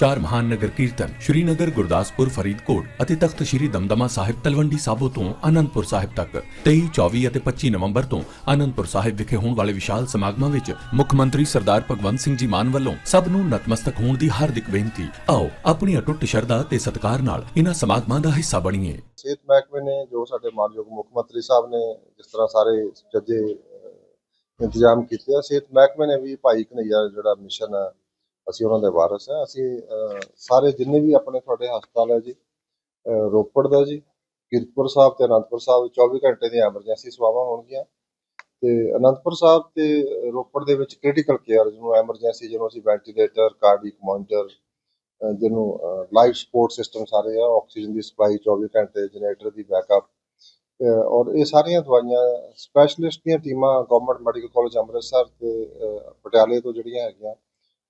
ਚਾਰ ਮਹਾਨ ਨਗਰ ਕੀਰਤਨ ਸ਼੍ਰੀਨਗਰ, ਗੁਰਦਾਸਪੁਰ, ਫਰੀਦਕੋਟ ਅਤੇ ਤਖਤ ਸ਼੍ਰੀ ਦਮਦਮਾ ਸਾਹਿਬ ਤਲਵੰਡੀ ਸਾਬੋ ਤੋਂ ਆਨੰਦਪੁਰ ਸਾਹਿਬ ਤੱਕ। 23 24 ਅਤੇ 25 ਨਵੰਬਰ ਤੋਂ ਆਨੰਦਪੁਰ ਸਾਹਿਬ ਵਿਖੇ ਹੋਣ ਵਾਲੇ ਵਿਸ਼ਾਲ ਸਮਾਗਮਾਂ ਵਿੱਚ ਮੁੱਖ ਮੰਤਰੀ ਸਰਦਾਰ ਭਗਵੰਤ ਸਿੰਘ ਜੀ ਮਾਨ ਵੱਲੋਂ ਸਭ ਨੂੰ ਨਤਮਸਤਕ ਹੋਣ ਦੀ ਹਾਰਦਿਕ ਬੇਨਤੀ। ਆਓ, ਆਪਣੀ ਅਟੁੱਟ ਸ਼ਰਧਾ ਤੇ ਸਤਿਕਾਰ ਨਾਲ ਇਹਨਾਂ ਸਮਾਗਮਾਂ ਦਾ ਹਿੱਸਾ ਬਣੀਏ। ਸਿਹਤ ਮਹਿਕਮੇ ਨੇ, ਜੋ ਸਾਡੇ ਮਾਨਯੋਗ ਮੁੱਖ ਮੰਤਰੀ ਸਾਹਿਬ ਨੇ ਜਿਸ ਤਰ੍ਹਾਂ ਸਾਰੇ ਜੱਜੇ ਇੰਤਜ਼ਾਮ ਕੀਤੇ ਆ, ਸਿਹਤ ਮਹਿਕਮੇ ਨੇ ਵੀ ਭਾਈ ਕਨਈਆ ਜਿਹੜਾ ਮਿਸ਼ਨ ਹੈ ਅਸੀਂ ਉਹਨਾਂ ਦੇ ਵਾਰਸ ਆ ਅਸੀਂ ਸਾਰੇ ਜਿੰਨੇ ਵੀ ਆਪਣੇ ਤੁਹਾਡੇ ਹਸਪਤਾਲ ਹੈ ਜੀ ਰੋਪੜ ਦਾ ਜੀ, ਕੀਰਤਪੁਰ ਸਾਹਿਬ ਤੇ ਅਨੰਦਪੁਰ ਸਾਹਿਬ 24 ਘੰਟੇ ਦੀਆਂ ਐਮਰਜੈਂਸੀ ਸੇਵਾਵਾਂ ਹੋਣਗੀਆਂ। ਤੇ ਅਨੰਦਪੁਰ ਸਾਹਿਬ ਤੇ ਰੋਪੜ ਦੇ ਵਿੱਚ ਕ੍ਰਿਟੀਕਲ ਕੇਅਰ ਜਿਹਨੂੰ ਐਮਰਜੈਂਸੀ ਜਿਹਨੂੰ ਅਸੀਂ ਵੈਂਟੀਲੇਟਰ ਕਾਰਡਿਕ ਮੋਨੀਟਰ ਜਿਹਨੂੰ ਲਾਈਫ ਸਪੋਰਟ ਸਿਸਟਮ ਸਾਰੇ ਆ ਆਕਸੀਜਨ ਦੀ ਸਪਲਾਈ 24 ਘੰਟੇ ਜਨਰੇਟਰ ਦੀ ਬੈਕਅਪ ਔਰ ਇਹ ਸਾਰੀਆਂ ਦਵਾਈਆਂ ਸਪੈਸ਼ਲਿਸਟ ਦੀਆਂ ਟੀਮਾਂ ਗਵਰਨਮੈਂਟ ਮੈਡੀਕਲ ਕਾਲਜ ਅੰਮ੍ਰਿਤਸਰ ਤੇ ਪਟਿਆਲੇ ਤੋਂ ਜਿਹੜੀਆਂ ਹੈਗੀਆਂ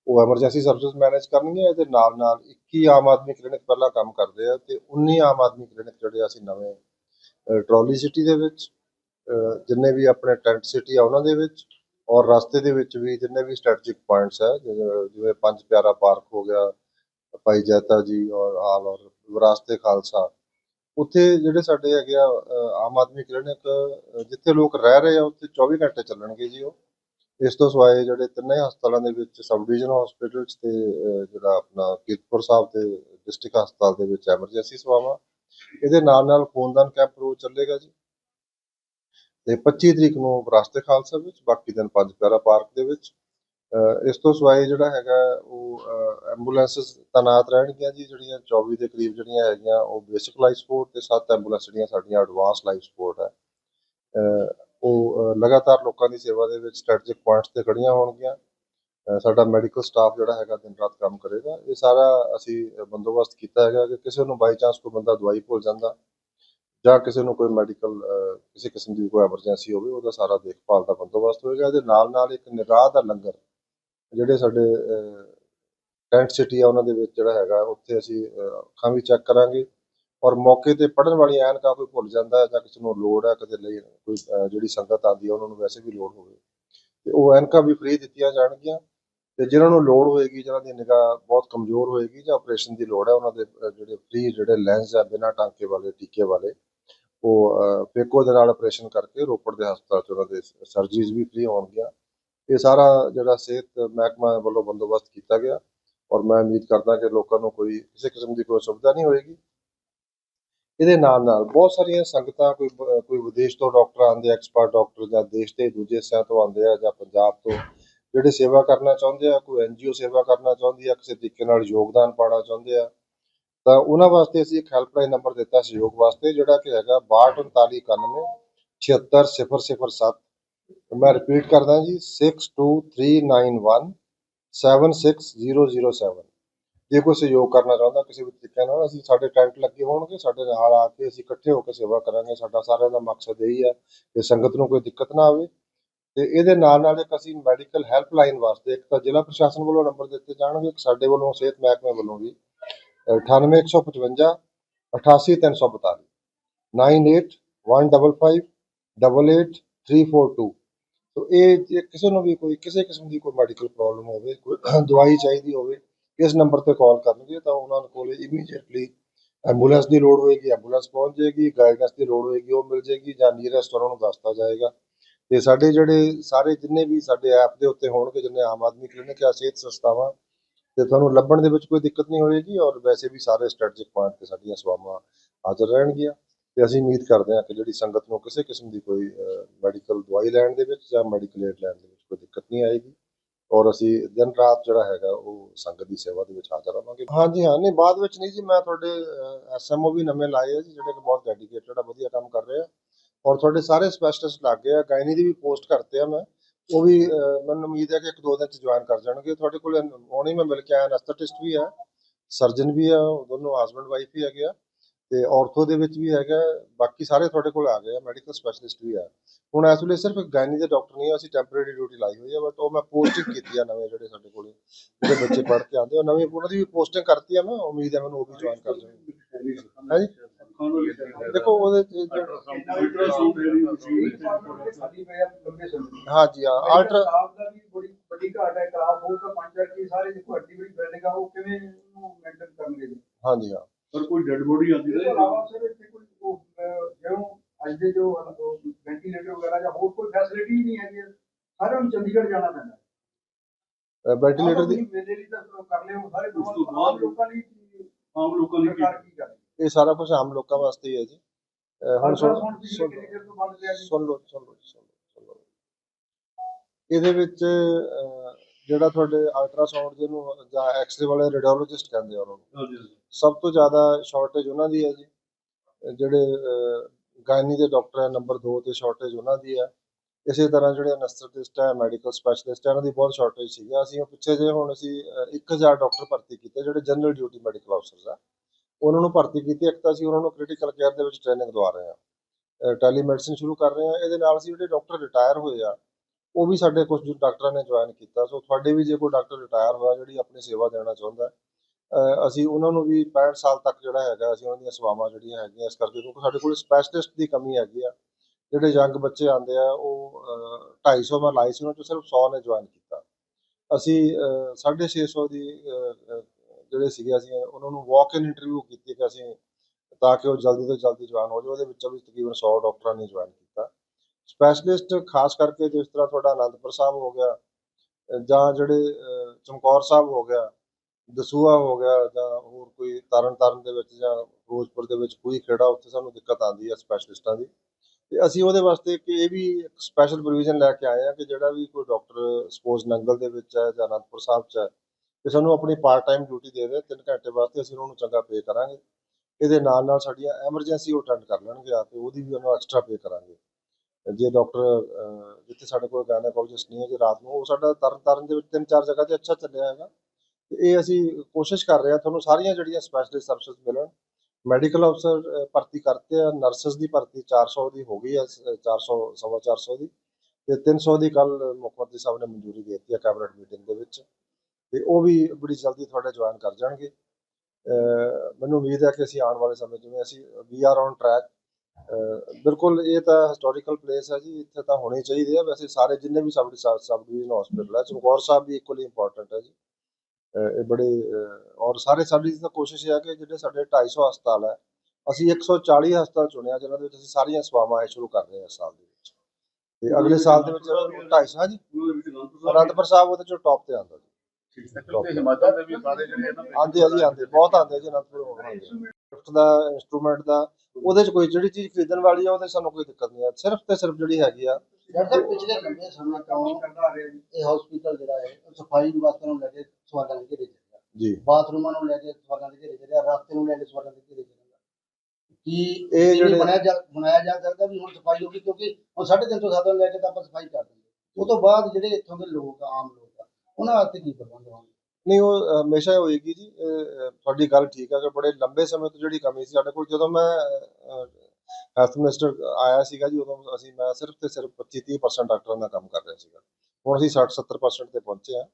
ਉਹ ਐਮਰਜੈਂਸੀ ਸਰਵਿਸ ਮੈਨੇਜ ਕਰਨਗੀਆਂ ਇਹਦੇ ਨਾਲ ਨਾਲ 21 ਆਮ ਆਦਮੀ ਕਲੀਨਿਕ ਪਹਿਲਾਂ ਕੰਮ ਕਰਦੇ ਆ ਤੇ 19 ਆਮ ਆਦਮੀ ਕਲੀਨਿਕ ਜਿਹੜੇ ਅਸੀਂ ਨਵੇਂ ਅਹ, ਟਰਾਲੀ ਸਿਟੀ ਦੇ ਵਿੱਚ ਜਿੰਨੇ ਵੀ ਆਪਣੇ ਟੈਂਟ ਸਿਟੀ ਆ ਉਹਨਾਂ ਦੇ ਵਿੱਚ ਔਰ ਰਸਤੇ ਦੇ ਵਿੱਚ ਵੀ ਜਿੰਨੇ ਵੀ ਸਟ੍ਰੈਟਜਿਕ ਪੁਆਇੰਟਸ ਹੈ ਜਿਵੇਂ ਜਿਵੇਂ ਪੰਜ ਪਿਆਰਾ ਪਾਰਕ ਹੋ ਗਿਆ ਭਾਈ ਜੈਤਾ ਜੀ ਔਰ ਆਲ ਔਰ ਵਿਰਾਸਤੇ ਖਾਲਸਾ ਉੱਥੇ ਜਿਹੜੇ ਸਾਡੇ ਹੈਗੇ ਆ ਆਮ ਆਦਮੀ ਕਲੀਨਿਕ ਜਿੱਥੇ ਲੋਕ ਰਹਿ ਰਹੇ ਆ ਉੱਥੇ 24 ਘੰਟੇ ਚੱਲਣਗੇ ਜੀ ਉਹ। ਇਸ ਤੋਂ ਸਿਵਾਏ ਜਿਹੜੇ ਤਿੰਨੇ ਹਸਪਤਾਲਾਂ ਦੇ ਵਿੱਚ ਸਬ ਡਿਵੀਜ਼ਨ ਹਸਪੀਟਲਸ ਤੇ ਅਹ, ਜਿਹੜਾ ਆਪਣਾ ਕੀਰਤਪੁਰ ਸਾਹਿਬ ਤੇ ਡਿਸਟ੍ਰਿਕਟ ਹਸਪਤਾਲ ਦੇ ਵਿੱਚ ਐਮਰਜੈਂਸੀ ਸੇਵਾਵਾਂ। ਇਹਦੇ ਨਾਲ ਨਾਲ ਖੂਨਦਾਨ ਕੈਂਪ ਰੋਜ਼ ਚੱਲੇਗਾ ਜੀ। ਤੇ 25 ਤਰੀਕ ਨੂੰ ਵਿਰਾਸਤ ਖਾਲਸਾ ਵਿੱਚ ਬਾਕੀ ਦਿਨ ਪੰਜ ਪਿਆਰਾ ਪਾਰਕ ਦੇ ਵਿੱਚ। ਇਸ ਤੋਂ ਸਿਵਾਏ ਜਿਹੜਾ ਹੈਗਾ ਉਹ ਐਂਬੂਲੈਂਸਸ ਤਾਇਨਾਤ ਰਹਿਣਗੀਆਂ ਜੀ ਜਿਹੜੀਆਂ 24 ਦੇ ਕਰੀਬ ਜਿਹੜੀਆਂ ਹੈਗੀਆਂ ਉਹ ਬੇਸਿਕ ਲਾਈਫ ਸਪੋਰਟ ਤੇ ਸੱਤ ਐਂਬੂਲੈਂਸ ਜਿਹੜੀਆਂ ਸਾਡੀਆਂ ਐਡਵਾਂਸ ਲਾਈਫ ਸਪੋਰਟ ਹੈ। ਉਹ ਲਗਾਤਾਰ ਲੋਕਾਂ ਦੀ ਸੇਵਾ ਦੇ ਵਿੱਚ ਸਟ੍ਰੈਟਜਿਕ ਪੁਆਇੰਟਸ ਤੇ ਖੜੀਆਂ ਹੋਣਗੀਆਂ। ਸਾਡਾ ਮੈਡੀਕਲ ਸਟਾਫ ਜਿਹੜਾ ਹੈਗਾ ਦਿਨ ਰਾਤ ਕੰਮ ਕਰੇਗਾ। ਇਹ ਸਾਰਾ ਅਸੀਂ ਬੰਦੋਬਸਤ ਕੀਤਾ ਹੈਗਾ ਕਿ ਕਿਸੇ ਨੂੰ ਬਾਈ ਚਾਂਸ ਕੋਈ ਬੰਦਾ ਦਵਾਈ ਭੁੱਲ ਜਾਂਦਾ ਜਾਂ ਕਿਸੇ ਨੂੰ ਕੋਈ ਮੈਡੀਕਲ ਕਿਸੇ ਕਿਸਮ ਦੀ ਕੋਈ ਐਮਰਜੈਂਸੀ ਹੋਵੇ, ਉਹਦਾ ਸਾਰਾ ਦੇਖਭਾਲ ਦਾ ਬੰਦੋਬਸਤ ਹੋਏਗਾ। ਇਹਦੇ ਨਾਲ ਨਾਲ ਇੱਕ ਨਿਰਾਹ ਦਾ ਲੰਗਰ ਜਿਹੜੇ ਸਾਡੇ ਟੈਂਟ ਸਿਟੀ ਆ, ਉਹਨਾਂ ਦੇ ਵਿੱਚ ਜਿਹੜਾ ਹੈਗਾ, ਉੱਥੇ ਅਸੀਂ ਅੱਖਾਂ ਵੀ ਚੈੱਕ ਕਰਾਂਗੇ। ਔਰ ਮੌਕੇ ਤੇ ਪੜਨ ਵਾਲੀਆਂ ਐਨਕਾਂ ਕੋਈ ਭੁੱਲ ਜਾਂਦਾ ਜਾਂ ਕਿਸੇ ਨੂੰ ਲੋੜ ਹੈ, ਕਦੇ ਲਈ ਕੋਈ ਜਿਹੜੀ ਸੰਗਤ ਆਉਂਦੀ ਹੈ, ਉਹਨਾਂ ਨੂੰ ਵੈਸੇ ਵੀ ਲੋੜ ਹੋਵੇ। ਤੇ ਉਹ ਐਨਕਾਂ ਵੀ ਫ੍ਰੀ ਦਿੱਤੀਆਂ ਜਾਣਗੀਆਂ ਤੇ ਜਿਨ੍ਹਾਂ ਨੂੰ ਲੋੜ ਹੋਏਗੀ ਜਿਹਨਾਂ ਦੀ ਨਿਗਾਹ ਬਹੁਤ ਕਮਜ਼ੋਰ ਹੋਏਗੀ ਜਾਂ ਆਪਰੇਸ਼ਨ ਦੀ ਲੋੜ ਹੈ, ਉਹਨਾਂ ਦੇ ਜਿਹੜੇ ਫ੍ਰੀ ਜਿਹੜੇ ਲੈਂਸ ਆ ਬਿਨਾਂ ਟਾਂਕੇ ਵਾਲੇ, ਟੀਕੇ ਵਾਲੇ, ਉਹ ਪੇਕੋ ਦੇ ਨਾਲ ਆਪਰੇਸ਼ਨ ਕਰਕੇ ਰੋਪੜ ਦੇ ਹਸਪਤਾਲ 'ਚ ਉਹਨਾਂ ਦੇ ਸਰਜਰੀਜ਼ ਵੀ ਫ੍ਰੀ ਹੋਣਗੀਆਂ। ਇਹ ਸਾਰਾ ਜਿਹੜਾ ਸਿਹਤ ਮਹਿਕਮਾ ਵੱਲੋਂ ਬੰਦੋਬਸਤ ਕੀਤਾ ਗਿਆ ਔਰ ਮੈਂ ਉਮੀਦ ਕਰਦਾ ਕਿ ਲੋਕਾਂ ਨੂੰ ਕੋਈ ਕਿਸੇ ਕਿਸਮ ਦੀ ਕੋਈ ਸੁਵਿਧਾ ਨਹੀਂ ਹੋਏਗੀ। ਇਹਦੇ ਨਾਲ ਨਾਲ ਬਹੁਤ ਸਾਰੀਆਂ ਸੰਗਤਾਂ ਕੋਈ ਕੋਈ ਵਿਦੇਸ਼ ਤੋਂ ਡਾਕਟਰ ਆਉਂਦੇ ਐਕਸਪਰਟ ਡਾਕਟਰ ਜਾਂ ਦੇਸ਼ ਦੇ ਦੂਜੇ ਹਿੱਸਿਆਂ ਤੋਂ ਆਉਂਦੇ ਆ ਜਾਂ ਪੰਜਾਬ ਤੋਂ, ਜਿਹੜੇ ਸੇਵਾ ਕਰਨਾ ਚਾਹੁੰਦੇ ਆ, ਕੋਈ ਐਨਜੀਓ ਸੇਵਾ ਕਰਨਾ ਚਾਹੁੰਦੀ ਆ, ਕਿਸੇ ਤਰੀਕੇ ਨਾਲ ਯੋਗਦਾਨ ਪਾਉਣਾ ਚਾਹੁੰਦੇ ਆ, ਤਾਂ ਉਹਨਾਂ ਵਾਸਤੇ ਅਸੀਂ ਇੱਕ ਹੈਲਪਲਾਈਨ ਨੰਬਰ ਦਿੱਤਾ ਸਹਿਯੋਗ ਵਾਸਤੇ, ਜਿਹੜਾ ਕਿ ਹੈਗਾ 623991 76007 ਮੈਂ ਰਿਪੀਟ ਕਰਦਾ ਜੀ 62391 76007 ਜੇ ਕੋਈ ਸਹਿਯੋਗ ਕਰਨਾ ਚਾਹੁੰਦਾ ਕਿਸੇ ਵੀ ਤਰੀਕੇ ਨਾਲ ਅਸੀਂ ਸਾਡੇ ਟੈਂਟ ਲੱਗੇ ਹੋਣਗੇ ਸਾਡੇ ਨਾਲ ਆ ਕੇ ਅਸੀਂ ਇਕੱਠੇ ਹੋ ਕੇ ਸੇਵਾ ਕਰਾਂਗੇ ਸਾਡਾ ਸਾਰਿਆਂ ਦਾ ਮਕਸਦ ਇਹੀ ਹੈ ਕਿ ਸੰਗਤ ਨੂੰ ਕੋਈ ਦਿੱਕਤ ਨਾ ਆਵੇ ਤੇ ਇਹਦੇ ਨਾਲ ਨਾਲ ਇੱਕ ਅਸੀਂ ਮੈਡੀਕਲ ਹੈਲਪਲਾਈਨ ਵਾਸਤੇ ਇੱਕ ਤਾਂ ਜ਼ਿਲ੍ਹਾ ਪ੍ਰਸ਼ਾਸਨ ਵੱਲੋਂ ਨੰਬਰ ਦਿੱਤੇ ਜਾਣਗੇ ਇੱਕ ਸਾਡੇ ਵੱਲੋਂ ਸਿਹਤ ਮਹਿਕਮੇ ਵੱਲੋਂ ਵੀ 98155 88342 9815588342 ਸੋ ਇਹ ਜੇ ਕਿਸੇ ਨੂੰ ਵੀ ਕੋਈ ਕਿਸੇ ਕਿਸਮ ਦੀ ਕੋਈ ਮੈਡੀਕਲ ਪ੍ਰੋਬਲਮ ਹੋਵੇ ਕੋਈ ਦਵਾਈ ਚਾਹੀਦੀ ਹੋਵੇ ਇਸ ਨੰਬਰ ਤੇ ਕਾਲ ਕਰਨਗੇ ਤਾਂ ਉਹਨਾਂ ਕੋਲ ਇਮੀਡੀਏਟਲੀ ਐਂਬੂਲੈਂਸ ਦੀ ਲੋੜ ਹੋਏਗੀ ਐਂਬੂਲੈਂਸ ਪਹੁੰਚ ਜਾਏਗੀ ਗਾਈਡੈਂਸ ਦੀ ਲੋੜ ਹੋਏਗੀ, ਉਹ ਮਿਲ ਜਾਏਗੀ ਜਾਂ ਨੀਅਰੈਸਟ ਉਹਨਾਂ ਨੂੰ ਦੱਸਤਾ ਜਾਏਗਾ। ਤੇ ਸਾਡੇ ਜਿਹੜੇ ਸਾਰੇ ਜਿੰਨੇ ਵੀ ਸਾਡੇ ਐਪ ਦੇ ਉੱਤੇ ਹੋਣਗੇ, ਜਿੰਨੇ ਆਮ ਆਦਮੀ ਕਲੀਨਿਕ ਜਾਂ ਸਿਹਤ ਸੰਸਥਾਵਾਂ, ਤੇ ਤੁਹਾਨੂੰ ਲੱਭਣ ਦੇ ਵਿੱਚ ਕੋਈ ਦਿੱਕਤ ਨਹੀਂ ਹੋਏਗੀ ਔਰ ਵੈਸੇ ਵੀ ਸਾਰੇ ਸਟ੍ਰੈਟਜਿਕ ਪੁਆਇੰਟ ਤੇ ਸਾਡੀਆਂ ਸੇਵਾਵਾਂ ਹਾਜ਼ਰ ਰਹਿਣਗੀਆਂ। ਤੇ ਅਸੀਂ ਉਮੀਦ ਕਰਦੇ ਹਾਂ ਕਿ ਜਿਹੜੀ ਸੰਗਤ ਨੂੰ ਕਿਸੇ ਕਿਸਮ ਦੀ ਕੋਈ ਮੈਡੀਕਲ ਦਵਾਈ ਲੈਣ ਦੇ ਵਿੱਚ ਜਾਂ ਮੈਡੀਕਲ ਏਡ ਲੈਣ ਦੇ ਵਿੱਚ ਕੋਈ ਦਿੱਕਤ ਨਹੀਂ ਆਏਗੀ। ਔਰ ਅਸੀਂ ਦਿਨ ਰਾਤ ਜਿਹੜਾ ਹੈਗਾ ਉਹ ਸੰਗਤ ਦੀ ਸੇਵਾ ਦੇ ਵਿੱਚ ਹਾਜ਼ਰ ਰਵਾਂਗੇ। ਹਾਂਜੀ, ਹਾਂ, ਨਹੀਂ, ਬਾਅਦ ਵਿੱਚ ਨਹੀਂ ਜੀ, ਮੈਂ ਤੁਹਾਡੇ ਐਸਐਮਓ ਵੀ ਨਵੇਂ ਲਾਏ ਆ ਜੀ, ਜਿਹੜੇ ਕਿ ਬਹੁਤ ਡੈਡੀਕੇਟਡ ਆ, ਵਧੀਆ ਕੰਮ ਕਰ ਰਹੇ ਆ। ਔਰ ਤੁਹਾਡੇ ਸਾਰੇ ਸਪੈਸ਼ਲਿਸਟ ਲੱਗ ਗਏ ਆ, ਗਾਇਨੀ ਦੀ ਵੀ ਪੋਸਟ ਕਰਤੇ ਆ ਮੈਂ। ਉਹ ਵੀ ਮੈਨੂੰ ਉਮੀਦ ਹੈ ਕਿ ਇੱਕ ਦੋ ਦਿਨ ਚ ਜੁਆਇਨ ਕਰ ਜਾਣਗੇ। ਤੁਹਾਡੇ ਕੋਲ ਹੁਣੇ ਮੈਂ ਮਿਲ ਕੇ ਆਇਆ ਐਸਥੈਟਿਸਟ ਵੀ ਆ ਸਰਜਨ ਵੀ ਆ ਦੋਨੋਂ ਹਸਬੰਡ ਵਾਈਫ ਹੀ ਹੈਗੇ ਆ। ਤੇ ਆਰਥੋ ਦੇ ਵਿੱਚ ਵੀ ਹੈਗਾ, ਬਾਕੀ ਸਾਰੇ ਤੁਹਾਡੇ ਕੋਲ ਆ ਗਏ ਆ ਮੈਡੀਕਲ ਸਪੈਸ਼ਲਿਸਟ ਵੀ ਆ। ਹੁਣ ਇਸ ਵੇਲੇ ਸਿਰਫ ਗਾਇਨੀ ਦੇ ਡਾਕਟਰ ਨਹੀਂ ਆ ਅਸੀਂ ਟੈਂਪਰੇਰੀ ਡਿਊਟੀ ਲਾਈ ਹੋਈ ਆ ਬਟ ਉਹ ਮੈਂ ਪੋਸਟਿੰਗ ਕੀਤੀ ਆ ਨਵੇਂ ਜਿਹੜੇ ਸਾਡੇ ਕੋਲ, ਜਿਹੜੇ ਬੱਚੇ ਪੜ੍ਹ ਕੇ ਆਉਂਦੇ ਉਹ ਨਵੀਂ, ਉਹਨਾਂ ਦੀ ਵੀ ਪੋਸਟਿੰਗ ਕਰਤੀ ਆ ਮੈਂ, ਉਮੀਦ ਹੈ ਮੈਨੂੰ ਉਹ ਵੀ ਜੁਆਇਨ ਕਰ ਜਾਣਗੇ ਹੈ ਜੀ ਅੱਖਾਂ ਨੂੰ ਵੀ ਚਾਹੀਦਾ ਦੇਖੋ, ਉਹਦੇ 'ਚ ਜਿਹੜਾ- ਅਲਟਰਾਸਾਊਂਡ ਜਿਹੜੀ ਮਸ਼ੀਨ ਵਿੱਚ ਸਾਡੀ ਪਿਆ ਲੰਬੇ ਸਮੇਂ ਹਾਂਜੀ, ਹਾਂ ਅਲਟਰਾ ਸਟਾਫ ਦਾ ਵੀ ਬੜੀ ਵੱਡੀ ਘਾਟ ਹੈ ਕਲਾਸ ਹੋਰ ਤਾਂ ਪੰਜ ਚਾਰ ਕੀ ਸਾਰੇ ਦੇਖੋ ਅੱਡੀ ਬੜੀ ਬਿਲਡਿੰਗ ਆ ਉਹ ਕਿਵੇਂ ਉਹਨੂੰ ਮੇਨਟੇਨ ਕਰਨਗੇ ਜੀ ਹਾਂਜੀ, ਹਾਂ। ਪਰ ਕੋਈ ਡੈਡ ਬੋਡੀ ਆਉਂਦੀ ਨਾ ਇਲਾਵਾ ਸਰ ਇੱਥੇ ਕੋਈ ਉਹ, ਅਹ, ਜਿਉਂ ਅੱਜ ਦੇ ਜੋ ਵੈਂਟੀਲੇਟਰ ਵਗੈਰਾ ਜਾਂ ਹੋਰ ਕੋਈ ਫੈਸਿਲਿਟੀ ਨਹੀਂ ਹੈਗੀ ਸਾਰਿਆਂ ਨੂੰ ਚੰਡੀਗੜ੍ਹ ਜਾਣਾ ਪੈਂਦਾ। ਵੈਂਟੀਲੇਟਰ ਦੀ ਮੇਰੇ ਲਈ ਤਾਂ ਕਰ ਲਿਓ ਸਾਰੇ ਉਸ ਤੋਂ ਬਾਅਦ ਲੋਕਾਂ ਲਈ ਕੀ- ਆਮ ਲੋਕਾਂ ਲਈ ਕੀ? ਸਰਕਾਰ ਕੀ ਕਰੇ ਇਹ ਸਾਰਾ ਕੁਝ ਆਮ ਲੋਕਾਂ ਵਾਸਤੇ ਹੀ ਹੈ ਜੀ। ਅਹ ਹੁਣ ਸੁਣ ਸੁਣ ਕਿੰਨੀ ਦੇਰ ਤੋਂ ਬੰਦ ਲਿਆ ਜੀ? ਸੁਣ ਲਓ ਸੁਣ ਲਓ ਸੁਣ ਲਓ ਸੁਣ ਲਓ। ਇਹਦੇ ਵਿੱਚ ਅਹ, ਜਿਹੜਾ ਤੁਹਾਡੇ ਅਲਟਰਾਸਾਊਂਡ ਜਿਹਨੂੰ ਜਾਂ ਐਕਸ-ਰੇ ਵਾਲੇ ਰੇਡੀਓਲੋਜਿਸਟ ਕਹਿੰਦੇ ਆ ਉਹਨਾਂ ਨੂੰ। ਸਭ ਤੋਂ ਜ਼ਿਆਦਾ ਸ਼ਾਰਟੇਜ ਉਹਨਾਂ ਦੀ ਹੈ ਜੀ। ਜਿਹੜੇ ਗਾਇਨੀ ਦੇ ਡਾਕਟਰ ਹੈ ਨੰਬਰ 2 ਤੇ ਸ਼ਾਰਟੇਜ ਉਹਨਾਂ ਦੀ ਹੈ ਇਸੇ ਤਰ੍ਹਾਂ ਜਿਹੜੇ ਅਨਸਥੈਟਿਸਟ ਹੈ ਮੈਡੀਕਲ ਸਪੈਸ਼ਲਿਸਟ ਹੈ ਉਹਨਾਂ ਦੀ ਬਹੁਤ ਸ਼ਾਰਟੇਜ ਸੀਗਾ। ਅਸੀਂ ਪਿੱਛੇ ਜੇ ਹੁਣ ਅਸੀਂ ਅਹ, 1000 ਡਾਕਟਰ ਭਰਤੀ ਕੀਤੇ ਜਿਹੜੇ ਜਨਰਲ ਡਿਊਟੀ ਮੈਡੀਕਲ ਅਫਸਰਸ ਆ। ਉਹਨਾਂ ਨੂੰ ਭਰਤੀ ਕੀਤੀ ਇੱਕ ਤਾਂ ਅਸੀਂ ਉਹਨਾਂ ਨੂੰ ਕ੍ਰਿਟੀਕਲ ਕੇਅਰ ਦੇ ਵਿੱਚ ਟ੍ਰੇਨਿੰਗ ਦਵਾ ਰਹੇ ਹਾਂ ਟੈਲੀਮੈਡੀਸਿਨ ਸ਼ੁਰੂ ਕਰ ਰਹੇ ਹਾਂ ਇਹਦੇ ਨਾਲ ਅਸੀਂ ਜਿਹੜੇ ਡਾਕਟਰ ਰਿਟਾਇਰ ਹੋਏ ਆ ਉਹ ਵੀ ਸਾਡੇ ਕੁਝ ਡਾਕਟਰਾਂ ਨੇ ਜੁਆਇਨ ਕੀਤਾ ਸੋ ਤੁਹਾਡੇ ਵੀ ਜੇ ਕੋਈ ਡਾਕਟਰ ਰਿਟਾਇਰ ਹੋਇਆ ਜਿਹੜੀ ਆਪਣੀ ਸੇਵਾ ਦੇਣਾ ਚਾਹੁੰਦਾ ਅਸੀਂ ਉਹਨਾਂ ਨੂੰ ਵੀ 65 ਸਾਲ ਤੱਕ ਜਿਹੜਾ ਹੈਗਾ ਅਸੀਂ ਉਹਨਾਂ ਦੀਆਂ ਸੇਵਾਵਾਂ ਜਿਹੜੀਆਂ ਹੈਗੀਆਂ ਇਸ ਕਰਕੇ ਕਿਉਂਕਿ ਸਾਡੇ ਕੋਲ ਸਪੈਸ਼ਲਿਸਟ ਦੀ ਕਮੀ ਹੈਗੀ ਆ। ਜਿਹੜੇ ਯੰਗ ਬੱਚੇ ਆਉਂਦੇ ਆ ਉਹ ਅਹ, 250 ਮੈਂ ਲਾਈ ਸੀ ਉਹਨਾਂ ਚੋਂ ਸਿਰਫ 100 ਨੇ ਜੁਆਇਨ ਕੀਤਾ। ਅਸੀਂ ਅਹ, 650 ਦੀ ਜਿਹੜੇ ਸੀਗੇ ਅਸੀਂ ਉਹਨਾਂ ਨੂੰ ਵਾਕ ਇਨ ਇੰਟਰਵਿਊ ਕੀਤੀ ਕਿ ਅਸੀਂ ਤਾਂ ਕਿ ਉਹ ਜਲਦੀ ਤੋਂ ਜਲਦੀ ਜੁਆਇਨ ਹੋ ਜਾਵੇ ਉਹਦੇ ਵਿੱਚੋਂ ਵੀ ਤਕਰੀਬਨ 100 ਡਾਕਟਰਾਂ ਨੇ ਜੁਆਇਨ ਕੀਤਾ। ਸਪੈਸ਼ਲਿਸਟ ਖਾਸ ਕਰਕੇ ਜਿਸ ਤਰ੍ਹਾਂ ਤੁਹਾਡਾ ਅਨੰਦਪੁਰ ਸਾਹਿਬ ਹੋ ਗਿਆ ਜਾਂ ਜਿਹੜੇ ਚਮਕੌਰ ਸਾਹਿਬ ਹੋ ਗਿਆ ਦਸੂਆ ਹੋ ਗਿਆ ਜਾਂ ਹੋਰ ਕੋਈ ਤਰਨ ਤਾਰਨ ਦੇ ਵਿੱਚ ਜਾਂ ਫਿਰੋਜ਼ਪੁਰ ਦੇ ਵਿੱਚ ਕੋਈ ਖੇੜਾ, ਉੱਥੇ ਸਾਨੂੰ ਦਿੱਕਤ ਆਉਂਦੀ ਹੈ ਸਪੈਸ਼ਲਿਸਟਾਂ ਦੀ। ਤੇ ਅਸੀਂ ਉਹਦੇ ਵਾਸਤੇ ਕਿ ਇਹ ਵੀ ਇੱਕ ਸਪੈਸ਼ਲ ਪ੍ਰੋਵੀਜ਼ਨ ਲੈ ਕੇ ਆਏ ਆ ਕਿ ਜਿਹੜਾ ਵੀ ਕੋਈ ਡਾਕਟਰ ਸਪੋਜ਼ ਨੰਗਲ ਦੇ ਵਿੱਚ ਹੈ ਜਾਂ ਅਨੰਦਪੁਰ ਸਾਹਿਬ 'ਚ ਹੈ, ਤੇ ਸਾਨੂੰ ਆਪਣੀ ਪਾਰਟ ਟਾਈਮ ਡਿਊਟੀ ਦੇ ਦੇ 3 ਘੰਟੇ ਵਾਸਤੇ ਅਸੀਂ ਉਹਨਾਂ ਨੂੰ ਚੰਗਾ ਪੇ ਕਰਾਂਗੇ। ਇਹਦੇ ਨਾਲ ਨਾਲ ਸਾਡੀਆਂ ਐਮਰਜੈਂਸੀ ਉਹ ਅਟੈਂਡ ਕਰ ਲੈਣਗੇ, ਆ ਤੇ ਉਹਦੀ ਵੀ ਉਹਨੂੰ ਐਕਸਟਰਾ ਪੇ ਕਰਾਂਗੇ। ਜੇ ਡਾਕਟਰ ਜਿੱਥੇ ਸਾਡੇ ਕੋਲ ਗਾਇਨੋਕੋਲੋਜਿਸਟ ਨਹੀਂ ਹੈ ਜੇ ਰਾਤ ਨੂੰ, ਉਹ ਸਾਡਾ ਤਰਨ ਤਾਰਨ ਦੇ ਵਿੱਚ ਤਿੰਨ ਚਾਰ ਜਗ੍ਹਾ ਤੇ ਅੱਛਾ ਚੱਲਿਆ ਹੈਗਾ। ਤੇ ਇਹ ਅਸੀਂ ਕੋਸ਼ਿਸ਼ ਕਰ ਰਹੇ ਹਾਂ, ਤੁਹਾਨੂੰ ਸਾਰੀਆਂ ਜਿਹੜੀਆਂ ਸਪੈਸ਼ਲਿਸਟ ਸਰਵਿਸਿਜ਼ ਮਿਲਣ। ਮੈਡੀਕਲ ਅਫਸਰ ਭਰਤੀ ਕਰਤੇ ਆ ਨਰਸਸ ਦੀ ਭਰਤੀ 400 ਦੀ ਹੋ ਗਈ ਹੈ ਸ- 400 ਸਵਾ 400 ਦੀ। ਤੇ 300 ਦੀ ਕੱਲ ਮੁੱਖ ਮੰਤਰੀ ਸਾਹਿਬ ਨੇ ਮਨਜ਼ੂਰੀ ਦੇ ਦਿੱਤੀ ਹੈ ਕੈਬਨਿਟ ਮੀਟਿੰਗ ਦੇ ਵਿੱਚ। ਤੇ ਉਹ ਵੀ ਬੜੀ ਜਲਦੀ ਤੁਹਾਡੇ ਜੁਆਇਨ ਕਰ ਜਾਣਗੇ। ਮੈਨੂੰ ਉਮੀਦ ਹੈ ਕਿ ਅਸੀਂ ਆਉਣ ਵਾਲੇ ਸਮੇਂ ਜਿਵੇਂ ਅਸੀਂ ਵੀ ਆਰ ਔਨ ਟਰੈਕ ਬਿਲਕੁਲ ਇਹ ਤਾਂ ਹਿਸਟੋਰੀਕਲ ਪਲੇਸ ਹੈ ਜੀ ਇੱਥੇ ਤਾਂ ਹੋਣੀ ਚਾਹੀਦੀ ਹੈ ਵੈਸੇ ਸਾਰੇ ਜਿੰਨੇ ਵੀ ਸਬ ਸਬ ਡਿਵੀਜ਼ਨ ਹਸਪੀਟਲ ਹੈ ਚਮਕੌਰ ਸਾਹਿਬ ਵੀ ਇਕੁਅਲੀ ਇੰਪੋਰਟੈਂਟ ਹੈ ਜੀ। ਇਹ ਬੜੇ ਔਰ ਸਾਰੇ ਸਾਡੀ ਤਾਂ ਕੋਸ਼ਿਸ਼ ਹੈ ਕਿ ਜਿਹੜੇ ਸਾਡੇ 250 ਹਸਪਤਾਲ ਹੈ ਅਸੀਂ 140 ਹਸਪਤਾਲ ਚੁਣਿਆ ਜਿਨ੍ਹਾਂ ਦੇ ਵਿੱਚ ਅਸੀਂ ਸਾਰੀਆਂ ਸੇਵਾਵਾਂ ਸ਼ੁਰੂ ਕਰ ਰਹੇ ਹਾਂ ਇਸ ਸਾਲ ਦੇ ਵਿੱਚ। ਤੇ ਅਗਲੇ ਸਾਲ ਦੇ ਵਿੱਚ 250 ਹਾਂ ਜੀ। ਅਨੰਦਪੁਰ ਸਾਹਿਬ ਉਹਦੇ ਚੋਂ ਟੌਪ ਤੇ ਆਉਂਦਾ ਜੀ। ਤੇ ਹਿਮਾਚਲ ਦੇ ਵੀ ਸਾਰੇ ਜਿਹੜੇ ਆਂਦੇ ਆਂਦੇ ਬਹੁਤ ਆਂਦੇ ਜੀ ਅਨੰਦਪੁਰ ਗਿਫਟ ਦਾ ਇੰਸਟਰੂਮੈਂਟ ਦਾ ਉਹਦੇ ਚ ਕੋਈ ਜਿਹੜੀ ਚੀਜ਼ ਖਰੀਦਣ ਵਾਲੀ ਆ ਉਹਦੇ 'ਚ ਸਾਨੂੰ ਕੋਈ ਦਿੱਕਤ ਨਹੀਂ ਆ। ਸਿਰਫ ਤੇ ਸਿਰਫ ਜਿਹੜੀ ਹੈਗੀ ਆ। ਡਾਕਟਰ ਪਿਛਲੇ ਲੰਬੇ ਸਮੇਂ ਤੋਂ ਕਰਦਾ ਆ ਰਿਹਾ ਜੀ। ਇਹ ਹਸਪੀਟਲ ਜਿਹੜਾ ਹੈ ਉਹ ਸਫ਼ਾਈ ਵਾਸਤੇ ਨੂੰ ਲੈ ਕੇ ਸਵਾਲਾਂ ਦੇ ਘੇਰੇ ਚੱਲਿਆ ਜੀ। ਬਾਥਰੂਮਾਂ ਨੂੰ ਲੈ ਕੇ ਸਵਾਲਾਂ ਦੇ ਘੇਰੇ ਚੱਲਿਆ ਰਸਤੇ ਨੂੰ ਲੈ ਕੇ ਸਵਾਲਾਂ ਦੇ ਘੇਰੇ ਚੱਲਿਆ ਕੀ ਇਹ ਇਹ ਜਿਹੜੇ- ਬਣਾਇਆ ਜਾ ਬਣਾਇਆ ਜਾ ਸਕਦਾ ਵੀ ਹੁਣ ਸਫ਼ਾਈ ਹੋ ਗਈ ਕਿਉਂਕਿ ਹੁਣ 350 ਸਾਲਾਂ ਨੂੰ ਲੈ ਕੇ ਤਾਂ ਆਪਾਂ ਸਫ਼ਾਈ ਕਰ ਦਿੰਦੇ ਉਹ ਤੋਂ ਬਾਅਦ ਜਿਹੜੇ ਇੱਥੋਂ ਦੇ ਲੋਕ ਆਮ ਲੋਕ ਆ ਉਹਨਾਂ ਵਾਸਤੇ ਕੀ ਪ੍ਰਬੰਧ ਹੋਣਗੇ? ਨਹੀਂ ਉਹ ਹਮੇਸ਼ਾ ਹੋਏਗੀ ਜੀ ਇਹ, ਤੁਹਾਡੀ ਗੱਲ ਠੀਕ ਹੈ ਕਿ ਬੜੇ ਲੰਬੇ ਸਮੇਂ ਤੋਂ ਜਿਹੜੀ ਕਮੀ ਸੀ ਸਾਡੇ ਕੋਲ ਜਦੋਂ ਮੈਂ ਹੈਲਥ ਮਿਨਿਸਟਰ ਆਇਆ ਸੀਗਾ ਜੀ ਉਦੋਂ ਅਸੀਂ ਮੈਂ ਸਿਰਫ ਤੇ ਸਿਰਫ 25-30% ਡਾਕਟਰਾਂ ਦਾ ਕੰਮ ਕਰ ਰਿਹਾ ਸੀਗਾ। ਹੁਣ ਅਸੀਂ 60-70% ਤੇ ਪਹੁੰਚੇ ਆ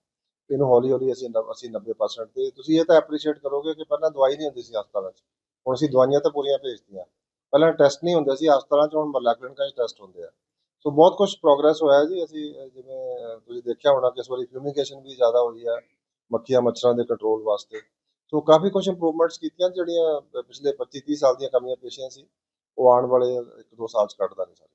ਇਹਨੂੰ ਹੌਲੀ ਹੌਲੀ ਅਸੀਂ ਨਵ- ਅਸੀਂ 90% ਤੇ ਤੁਸੀਂ ਇਹ ਤਾਂ ਐਪਰੀਸ਼ੀਏਟ ਕਰੋਗੇ ਕਿ ਪਹਿਲਾਂ ਦਵਾਈ ਨਹੀਂ ਹੁੰਦੀ ਸੀ ਹਸਪਤਾਲਾਂ 'ਚ ਹੁਣ ਅਸੀਂ ਦਵਾਈਆਂ ਤਾਂ ਪੂਰੀਆਂ ਭੇਜਤੀਆਂ। ਪਹਿਲਾਂ ਟੈਸਟ ਨਹੀਂ ਹੁੰਦੇ ਸੀ ਹਸਪਤਾਲਾਂ 'ਚ ਹੁਣ ਮੋਲੈਕੂਲਰ 'ਚ ਟੈਸਟ ਹੁੰਦੇ ਆ। ਸੋ ਬਹੁਤ ਕੁਝ ਪ੍ਰੋਗਰੈਸ ਹੋਇਆ ਜੀ ਅਸੀਂ ਜਿਵੇਂ ਤੁਸੀਂ ਦੇਖਿਆ ਹੋਣਾ ਕਿ ਇਸ ਵਾਰੀ ਫਿਊਮੀਗੇਸ਼ਨ ਵੀ ਜ਼ਿਆਦਾ ਹੋਈ ਆ ਮੱਖੀਆਂ ਮੱਛਰਾਂ ਦੇ ਕੰਟਰੋਲ ਵਾਸਤੇ। ਸੋ ਕਾਫੀ ਕੁਝ ਇੰਪਰੂਵਮੈਂਟਸ ਕੀਤੀਆਂ ਜਿਹੜੀਆਂ ਪਿਛਲੇ 25 30 ਸਾਲ ਦੀਆਂ ਕਮੀਆਂ ਪੇਸ਼ੀਆਂ ਸੀ। ਉਹ ਆਉਣ ਵਾਲੇ 1-2 ਸਾਲ ਚ ਕੱਢ ਦਾਂਗੇ ਸਾਰੇ।